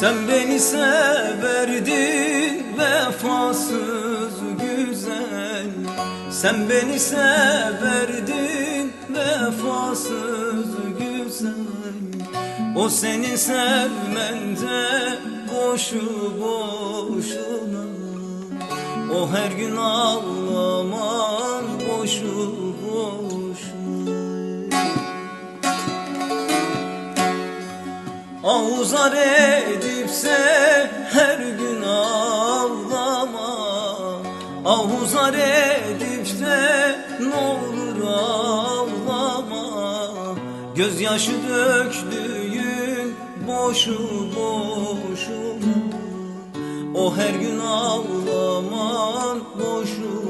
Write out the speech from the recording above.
Sen beni severdin vefasız güzel. Sen beni severdin vefasız güzel. O seni sevmende boşu boşuna. O her gün ağlaman Avuzar edipse her gün ağlama. Avuzar edipse ne olur ağlama. Gözyaşı döktüğün boşu boşuna O her gün ağlaman boşu